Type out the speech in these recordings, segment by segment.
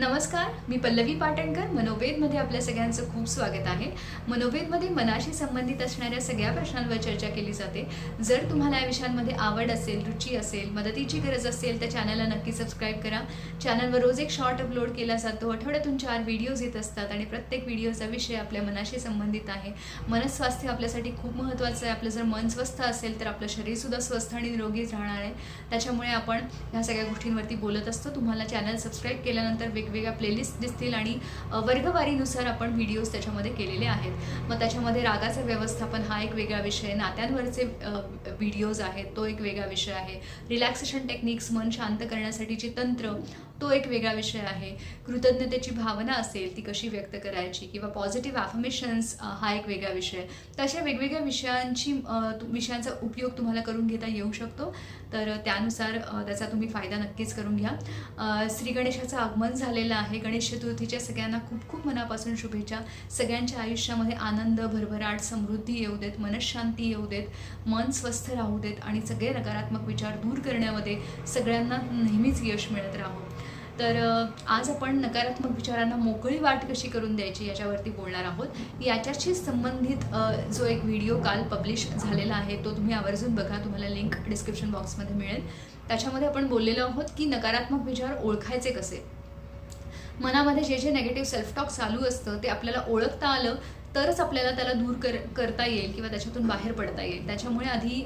नमस्कार मी पल्लवी पाटणकर मनोवेदमध्ये आपल्या सगळ्यांचं खूप स्वागत आहे. मनोवेदमध्ये मनाशी संबंधित असणाऱ्या सगळ्या प्रश्नांवर चर्चा केली जाते. जर तुम्हाला या विषयांमध्ये आवड असेल रुची असेल मदतीची गरज असेल तर चॅनलला नक्की सबस्क्राईब करा. चॅनलवर रोज एक शॉर्ट अपलोड केला जातो. आठवड्यातून चार व्हिडिओज येत असतात आणि प्रत्येक व्हिडिओचा विषय आपल्या मनाशी संबंधित आहे. मनस्वास्थ्य आपल्यासाठी खूप महत्त्वाचं आहे. आपलं जर मन स्वस्थ असेल तर आपलं शरीरसुद्धा स्वस्थ आणि निरोगी राहणार आहे. त्याच्यामुळे आपण ह्या सगळ्या गोष्टींवरती बोलत असतो. तुम्हाला चॅनल सबस्क्राईब केल्यानंतर वेगवेगळ्या प्लेलिस्ट दिसतील आणि वर्गवारीनुसार आपण व्हिडिओज त्याच्यामध्ये केलेले आहेत. मग त्याच्यामध्ये रागाचं व्यवस्थापन हा एक वेगळा विषय नात्यांवरचे व्हिडिओज आहेत तो एक वेगळा विषय आहे. रिलॅक्सेशन टेक्निक्स मन शांत करण्यासाठीची तंत्र तो एक वेगळा विषय आहे. कृतज्ञतेची भावना असेल ती कशी व्यक्त करायची किंवा पॉझिटिव्ह ॲफर्मेशन्स हा एक वेगळा विषय. तर अशा वेगवेगळ्या विषयांची विषयांचा उपयोग तुम्हाला करून घेता येऊ शकतो. तर त्यानुसार त्याचा तुम्ही फायदा नक्कीच करून घ्या. श्री गणेशाचं आगमन झालेलं आहे. गणेश चतुर्थीच्या सगळ्यांना खूप खूप मनापासून शुभेच्छा. सगळ्यांच्या आयुष्यामध्ये आनंद भरभराट समृद्धी येऊ देत मनशांती येऊ देत मन स्वस्थ राहू देत आणि सगळे नकारात्मक विचार दूर करण्यामध्ये सगळ्यांना नेहमीच यश मिळत राहो तर आज आपण नकारात्मक विचारांना मोकळी वाट कशी करून द्यायची याच्यावरती बोलणार आहोत. याच्याशी संबंधित जो एक व्हिडिओ काल पब्लिश झालेला आहे तो तुम्ही आवर्जून बघा. तुम्हाला लिंक डिस्क्रिप्शन बॉक्समध्ये मिळेल. त्याच्यामध्ये आपण बोललेलो आहोत की नकारात्मक विचार ओळखायचे कसे? मनामध्ये जे जे नेगेटिव्ह सेल्फ टॉक चालू असतं ते आपल्याला ओळखता आलं तरच आपल्याला त्याला दूर कर करता येईल किंवा त्याच्यातून बाहेर पडता येईल. त्याच्यामुळे आधी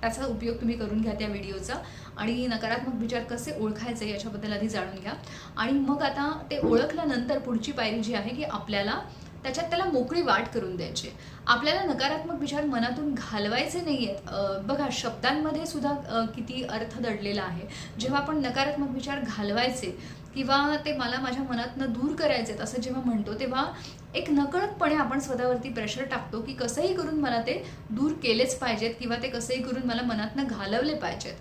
त्याचा उपयोग तुम्ही करून घ्या त्या व्हिडिओचा आणि नकारात्मक विचार कसे ओळखायचे याच्याबद्दल आधी जाणून घ्या. आणि मग आता ते ओळखल्यानंतर पुढची पायरी जी आहे की आपल्याला त्याच्यात त्याला मोकळी वाट करून द्यायची. आपल्याला नकारात्मक विचार मनातून घालवायचे नाही आहेत बघा शब्दांमध्ये सुद्धा किती अर्थ दडलेला आहे. जेव्हा आपण नकारात्मक विचार घालवायचे किंवा ते मला माझ्या मनातनं दूर करायचे असं जेव्हा म्हणतो तेव्हा एक नकळतपणे आपण स्वतःवरती प्रेशर टाकतो की कसंही करून मला ते दूर केलेच पाहिजेत किंवा ते कसंही करून मला मनातनं घालवले पाहिजेत.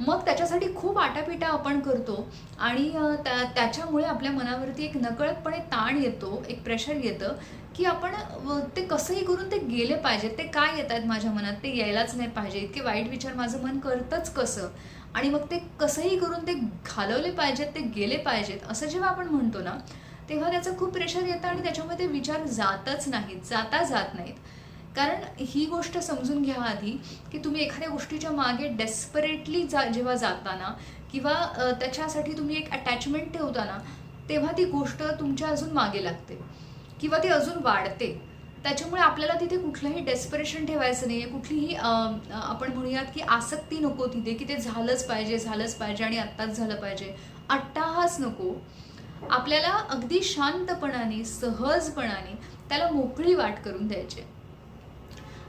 मग त्याच्यासाठी खूप आटापिटा आपण करतो आणि त्या त्याच्यामुळे आपल्या मनावरती एक नकळतपणे ताण येतो एक प्रेशर येतं की आपण ते कसंही करून ते गेले पाहिजेत ते काय येत आहेत माझ्या मनात ते यायलाच नाही पाहिजे इतके वाईट विचार माझं मन करतंच कसं? आणि मग ते कसंही करून ते घालवले पाहिजेत ते गेले पाहिजेत असं जेव्हा आपण म्हणतो ना तेव्हा त्याचं खूप प्रेशर येतं आणि त्याच्यामध्ये विचार जातच नाहीत जाता जात नाहीत. कारण ही गोष्ट समजून घ्या आधी की तुम्ही एखाद्या गोष्टीच्या मागे डेस्परेटली जा जेव्हा जाताना किंवा त्याच्यासाठी तुम्ही एक अटॅचमेंट ठेवताना तेव्हा ती गोष्ट तुमच्या अजून मागे लागते. किंवा ती अजून वाढते. त्याच्यामुळे आपल्याला तिथे कुठलंही डेस्परेशन ठेवायचं नाही आहे कुठलीही आपण म्हणूयात की आसक्ती नको तिथे की ते झालंच पाहिजे झालंच पाहिजे आणि आत्ताच झालं पाहिजे. अट्टाहास नको. आपल्याला अगदी शांतपणाने सहजपणाने त्याला मोकळी वाट करून द्यायची आहे.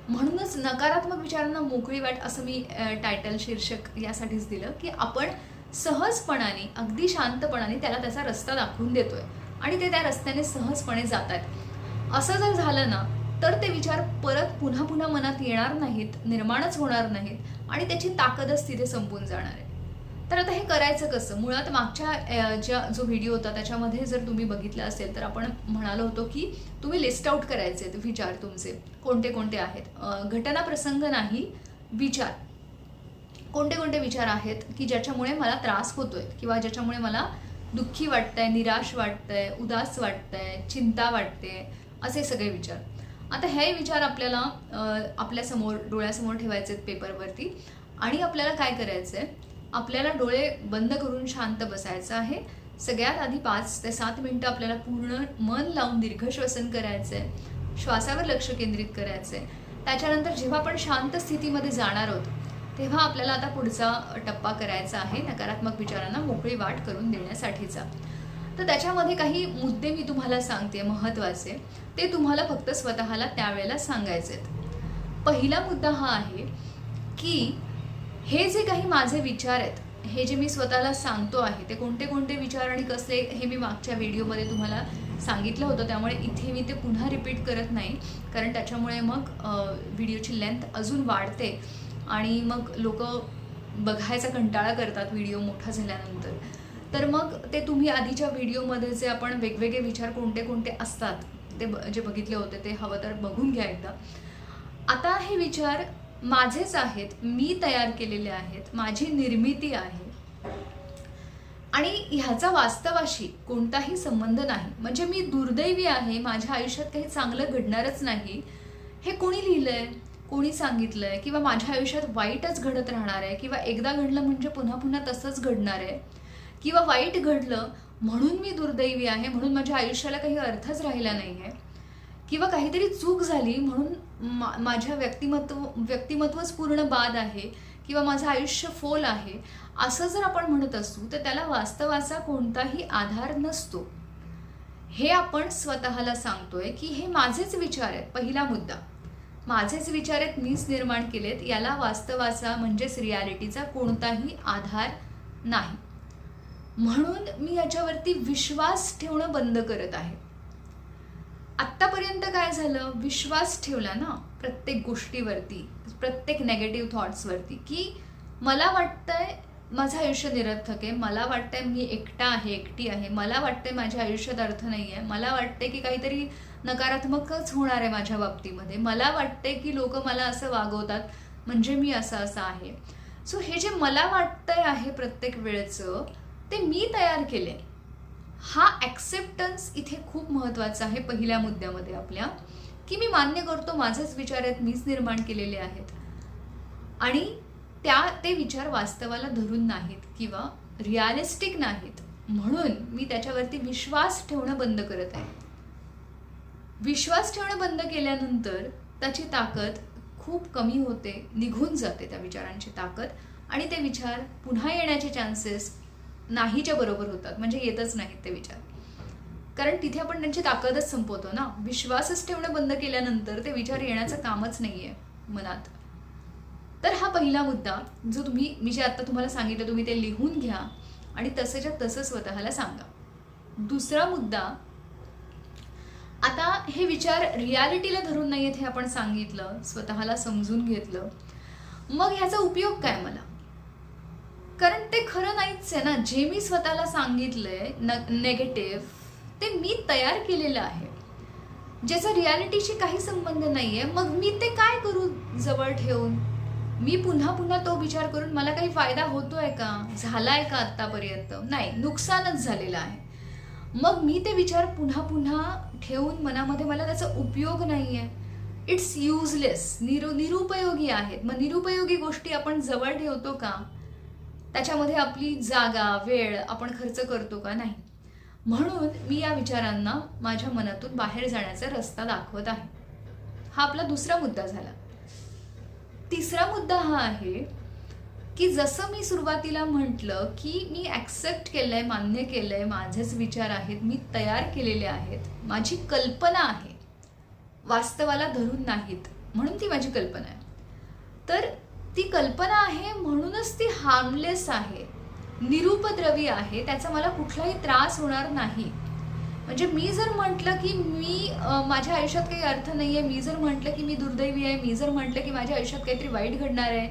म्हणूनच नकारात्मक विचारांना मोकळी वाट असं मी टायटल शीर्षक यासाठीच दिलं की आपण सहजपणाने अगदी शांतपणाने त्याला त्याचा रस्ता दाखवून देतोय आणि ते त्या रस्त्याने सहजपणे जात आहेत असं जर झालं ना तर ते विचार परत पुन्हा पुन्हा मनात येणार नाहीत निर्माणच होणार नाहीत आणि त्याची ताकदच तिथे संपून जाणार आहे. तर आता हे करायचं कसं? मुळात मागच्या ज्या जो व्हिडिओ होता त्याच्यामध्ये जर तुम्ही बघितला असेल तर आपण म्हणालो होतो की तुम्ही लिस्ट आउट करायचे विचार तुमचे. कोणते कोणते आहेत? घटना प्रसंग नाही विचार. कोणते कोणते विचार आहेत की ज्याच्यामुळे मला त्रास होतोय? किंवा ज्याच्यामुळे मला दुःखी वाटतंय निराश वाटतंय उदास वाटतंय चिंता वाटते असे सगळे विचार. आता हे विचार आपल्याला आपल्यासमोर डोळ्यासमोर ठेवायचे आहेत पेपरवरती आणि आपल्याला काय करायचं आहे आपल्याला डोळे बंद करून शांत बसायचं आहे. सगळ्यात आधी पाच ते सात मिनटं आपल्याला पूर्ण मन लावून दीर्घ श्वसन करायचं आहे श्वासावर लक्ष केंद्रित करायचं आहे त्याच्यानंतर जेव्हा आपण शांत स्थितीमध्ये जाणार आहोत तेव्हा आपल्याला आता पुढचा टप्पा करायचा आहे नकारात्मक विचारांना मोकळी वाट करून देण्यासाठीचा. तर त्याच्यामध्ये काही मुद्दे मी तुम्हाला सांगते महत्त्वाचे. ते तुम्हाला फक्त स्वतःला त्यावेळेला सांगायचे आहेत पहिला मुद्दा हा आहे की हे जे काही माझे विचार आहेत हे जे मी स्वतःला सांगतो आहे ते कोणते कोणते विचार आणि कसले हे मी मागच्या व्हिडिओमध्ये तुम्हाला सांगितलं होतं त्यामुळे इथे मी ते पुन्हा रिपीट करत नाही. कारण त्याच्यामुळे मग व्हिडिओची लेंथ अजून वाढते आणि मग लोक बघायचा कंटाळा करतात व्हिडिओ मोठा झाल्यानंतर. तर मग ते तुम्ही आधीच्या व्हिडिओमध्ये जे आपण वेगवेगळे विचार कोणते कोणते असतात ते ब- जे बघितले होते ते हवं तर बघून घ्या एकदा. आता हे विचार माझेच आहेत मी तयार केलेले आहेत माझी निर्मिती आहे. आणि ह्याचा वास्तवाशी कोणताही संबंध नाही. म्हणजे मी दुर्दैवी आहे माझ्या आयुष्यात काही चांगलं घडणारच नाही. हे कोणी लिहिलंय? कोणी सांगितलंय? किंवा माझ्या आयुष्यात वाईटच घडत राहणार आहे? किंवा एकदा घडलं म्हणजे पुन्हा पुन्हा तसंच घडणार आहे? किंवा वाईट घडलं म्हणून मी दुर्दैवी आहे म्हणून माझ्या आयुष्याला काही अर्थच राहिला नाही आहे किंवा काहीतरी चूक झाली म्हणून मा माझ्या व्यक्तिमत्व व्यक्तिमत्वच पूर्ण बाद आहे किंवा माझं आयुष्य फोल आहे असं जर आपण म्हणत असू तर त्याला वास्तवाचा कोणताही आधार नसतो. हे आपण स्वतःला सांगतोय की हे माझेच विचार आहेत पहिला मुद्दा. माझेच विचार आहेत मीच निर्माण केलेत याला वास्तवाचा म्हणजेच रियालिटीचा कोणताही आधार नाही. म्हणून मी याच्यावरती विश्वास ठेवणं बंद करत आहे. आत्तापर्यंत काय झालं? विश्वास ठेवला ना प्रत्येक गोष्टीवरती प्रत्येक नेगेटिव्ह थॉट्सवरती की मला वाटतंय माझं आयुष्य निरर्थक आहे. मला वाटतंय मी एकटा आहे एकटी आहे. मला वाटतंय माझ्या आयुष्यात अर्थ नाही आहे मला वाटतंय की काहीतरी नकारात्मकच होणार आहे माझ्या बाबतीमध्ये. मला वाटतंय की लोक मला असं वागवतात म्हणजे मी असं असं आहे. सो हे जे मला वाटतंय आहे प्रत्येक वेळेचं ते मी तयार केले हा ॲक्सेप्टन्स इथे खूप महत्त्वाचा आहे पहिल्या मुद्द्यामध्ये आपल्या. की मी मान्य करतो माझेच विचार आहेत मीच निर्माण केलेले आहेत. आणि त्या ते विचार वास्तवाला धरून नाहीत किंवा रिअलिस्टिक नाहीत. म्हणून मी त्याच्यावरती विश्वास ठेवणं बंद करत आहे. विश्वास ठेवणं बंद केल्यानंतर त्याची ताकद खूप कमी होते निघून जाते त्या विचारांची ताकद. आणि ते विचार पुन्हा येण्याचे चान्सेस नाहीच्या बरोबर होतात. म्हणजे येतच नाहीत ते विचार. कारण तिथे आपण त्यांची ताकदच संपवतो ना. विश्वासच ठेवणं बंद केल्यानंतर ते विचार येण्याचं कामच नाही आहे मनात. तर हा पहिला मुद्दा जो तुम्ही मी जे आता तुम्हाला सांगितलं तुम्ही ते लिहून घ्या आणि तसंच्या तसं स्वतःला सांगा. दुसरा मुद्दा आता हे विचार रियालिटीला धरून नाही हे आपण सांगितलं स्वतःला समजून घेतलं. मग ह्याचा उपयोग काय मला? कारण ते खरं नाहीच आहे ना. जे मी स्वतःला सांगितलंय न नेगेटिव्ह ते मी तयार केलेलं आहे. ज्याचा रियालिटीशी काही संबंध नाही आहे मग मी ते काय करू जवळ ठेवून? मी पुन्हा पुन्हा तो विचार करून मला काही फायदा होतोय का? झालाय का आत्तापर्यंत? नाही नुकसानच झालेलं आहे. मग मी ते विचार पुन्हा पुन्हा ठेवून मनामध्ये मला त्याचा उपयोग नाही आहे इट्स युजलेस निरु निरुपयोगी आहेत. मग निरुपयोगी गोष्टी आपण जवळ ठेवतो का? त्याच्यामध्ये आपली जागा वेळ आपण खर्च करतो का नाही? म्हणून मी या विचारांना माझ्या मनातून बाहेर जाण्याचा रस्ता दाखवत आहे. हा आपला दुसरा मुद्दा झाला. तिसरा मुद्दा हा आहे की जसं मी सुरुवातीला म्हटलं की मी ॲक्सेप्ट केलं आहे मान्य केलं आहे माझेच विचार आहेत मी तयार केलेले आहेत माझी कल्पना आहे. वास्तवाला धरून नाहीत म्हणून ती माझी कल्पना आहे. तर ती कल्पना आहे म्हणूनच ती हार्मलेस आहे. निरुपद्रवी आहे त्याचा मला कुठलाही त्रास होणार नाही. म्हणजे मी जर म्हटलं की मी माझ्या आयुष्यात काही अर्थ नाही आहे मी जर म्हटलं की मी दुर्दैवी आहे मी जर म्हटलं की माझ्या आयुष्यात काहीतरी वाईट घडणार आहे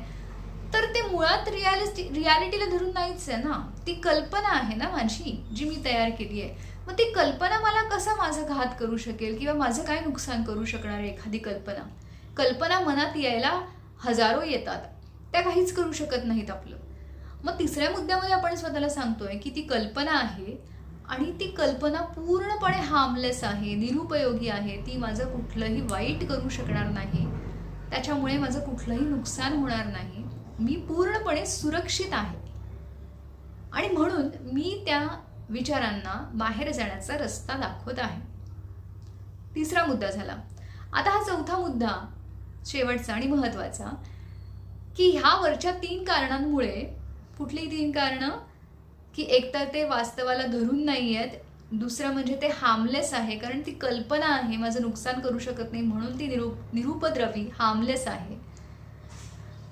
तर ते मुळात रियालिस्टिक रियालिटीला धरून नाहीच आहे ना. ती कल्पना आहे ना माझी जी मी तयार केली आहे. मग ती कल्पना मला कसा माझा घात करू शकेल किंवा माझं काय नुकसान करू शकणार आहे एखादी कल्पना? कल्पना मनात यायला हजारो येतात. त्या काहीच करू शकत नाहीत आपलं. मग तिसऱ्या मुद्द्यामध्ये आपण स्वतःला सांगतोय की ती कल्पना आहे आणि ती कल्पना पूर्णपणे हार्मलेस आहे निरुपयोगी आहे. ती माझं कुठलंही वाईट करू शकणार नाही. त्याच्यामुळे माझं कुठलंही नुकसान होणार नाही. मी पूर्णपणे सुरक्षित आहे. आणि म्हणून मी त्या विचारांना बाहेर जाण्याचा रस्ता दाखवत आहे. तिसरा मुद्दा झाला. आता हा चौथा मुद्दा शेवटचा आणि महत्त्वाचा की ह्या वरच्या तीन कारणांमुळे कुठली तीन कारणं की एकतर ते वास्तवाला धरून नाही आहेत दुसरं म्हणजे ते हार्मलेस आहे कारण ती कल्पना आहे माझं नुकसान करू शकत नाही म्हणून ती निरू निरुपद्रवी हार्मलेस आहे.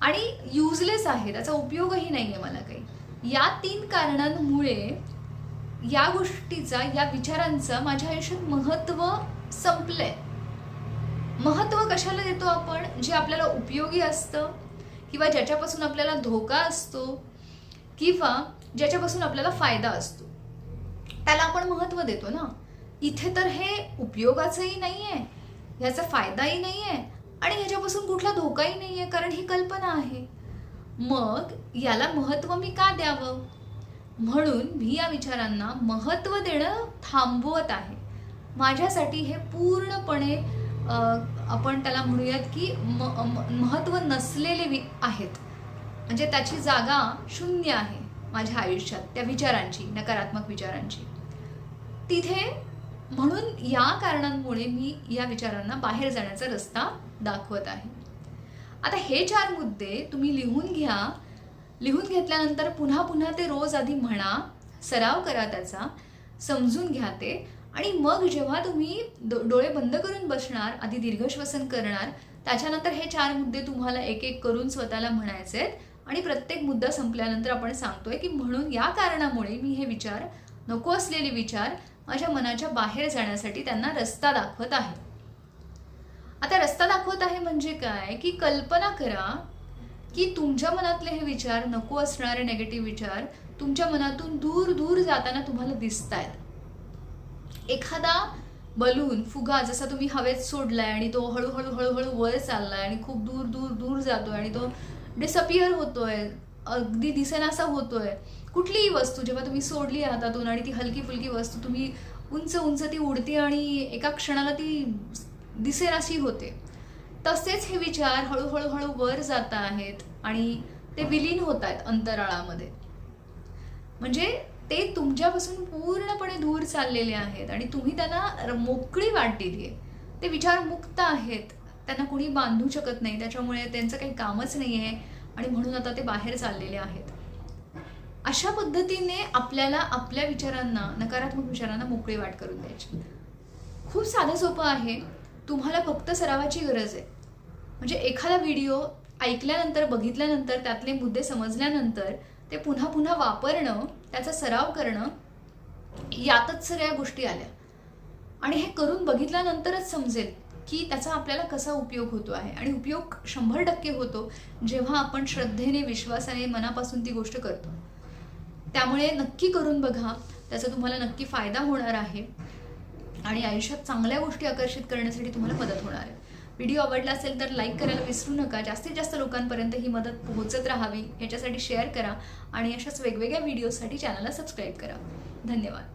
आणि युजलेस आहे त्याचा उपयोगही नाही आहे मला काही. या तीन कारणांमुळे या गोष्टीचा या विचारांचा माझ्या आयुष्यात महत्त्व संपलंय. महत्त्व कशाला देतो आपण? जे आपल्याला उपयोगी असतं किंवा ज्याच्यापासून आपल्याला धोका असतो किंवा ज्याच्यापासून आपल्याला फायदा असतो. त्याला आपण महत्त्व देतो ना. इथे तर हे उपयोगाचंही नाही आहे ह्याचा फायदाही नाही आहे आणि ह्याच्यापासून कुठला धोकाही नाही आहे कारण ही कल्पना आहे. मग याला महत्त्व मी का द्यावं? म्हणून मी या विचारांना महत्त्व देणं थांबवत आहे. माझ्यासाठी हे पूर्णपणे आपण त्याला म्हणूयात की म महत्त्व नसलेले वि आहेत. म्हणजे त्याची जागा शून्य आहे माझ्या आयुष्यात त्या विचारांची नकारात्मक विचारांची. तिथे म्हणून या कारणांमुळे मी या विचारांना बाहेर जाण्याचा रस्ता दाखवत आहे. आता हे चार मुद्दे तुम्ही लिहून घ्या. लिहून घेतल्यानंतर पुन्हा पुन्हा ते रोज आधी म्हणा सराव करा त्याचा समजून घ्या ते. आणि मग जेव्हा तुम्ही डो डोळे बंद करून बसणार आधी दीर्घश्वसन करणार त्याच्यानंतर हे चार मुद्दे तुम्हाला एक एक करून स्वतःला म्हणायचे आहेत. आणि प्रत्येक मुद्दा संपल्यानंतर आपण सांगतोय की म्हणून या कारणामुळे मी हे विचार नको असलेले विचार माझ्या मनाच्या बाहेर जाण्यासाठी त्यांना रस्ता दाखवत आहे. आता रस्ता दाखवत आहे म्हणजे काय? की कल्पना करा की तुमच्या मनातले हे विचार नको असणारे नेगेटिव्ह विचार तुमच्या मनातून दूर दूर जाताना तुम्हाला दिसत आहेत एखादा बलून फुगा जसा तुम्ही हवेत सोडलाय आणि तो हळूहळू हळूहळू वर चाललाय आणि खूप दूर दूर दूर जातोय आणि तो डिसअपिअर होतोय अगदी दिसेनासा होतोय कुठलीही वस्तू जेव्हा तुम्ही सोडली हातातून आणि ती हलकी फुलकी वस्तू तुम्ही उंच उंच ती उडते आणि एका क्षणाला ती दिसेनाशी होते. तसेच हे विचार हळूहळू हळू वर जात आहेत आणि ते विलीन होत आहेत अंतराळामध्ये. म्हणजे ते तुमच्यापासून पूर्णपणे दूर चाललेले आहेत आणि तुम्ही त्यांना र- मोकळी वाट दिली आहे ते विचार मुक्त आहेत. त्यांना कोणी बांधू शकत नाही. त्याच्यामुळे त्यांचं काही कामच नाही आहे आणि म्हणून आता ते बाहेर चाललेले आहेत. अशा पद्धतीने आपल्याला आपल्या विचारांना नकारात्मक विचारांना मोकळी वाट करून द्यायची. खूप साधं सोपं आहे. तुम्हाला फक्त सरावाची गरज आहे. म्हणजे एखादा व्हिडिओ ऐकल्यानंतर बघितल्यानंतर त्यातले मुद्दे समजल्यानंतर ते पुन्हा पुन्हा वापरणं त्याचा सराव करणं यातच सगळ्या गोष्टी आल्या. आणि हे करून बघितल्यानंतरच समजेल की त्याचा आपल्याला कसा उपयोग होतो आहे. आणि उपयोग शंभर टक्के होतो जेव्हा आपण श्रद्धेने विश्वासाने मनापासून ती गोष्ट करतो. त्यामुळे नक्की करून बघा. त्याचा तुम्हाला नक्की फायदा होणार आहे. आणि आयुष्यात चांगल्या गोष्टी आकर्षित करण्यासाठी तुम्हाला मदत होणार आहे. व्हिडिओ आवडला असेल तर लाईक करायला विसरू नका. जास्तीत जास्त लोकांपर्यंत ही मदत पोहोचत राहावी याच्यासाठी शेअर करा आणि अशाच वेगवेगळ्या व्हिडिओसाठी चॅनलला सबस्क्राईब करा. धन्यवाद.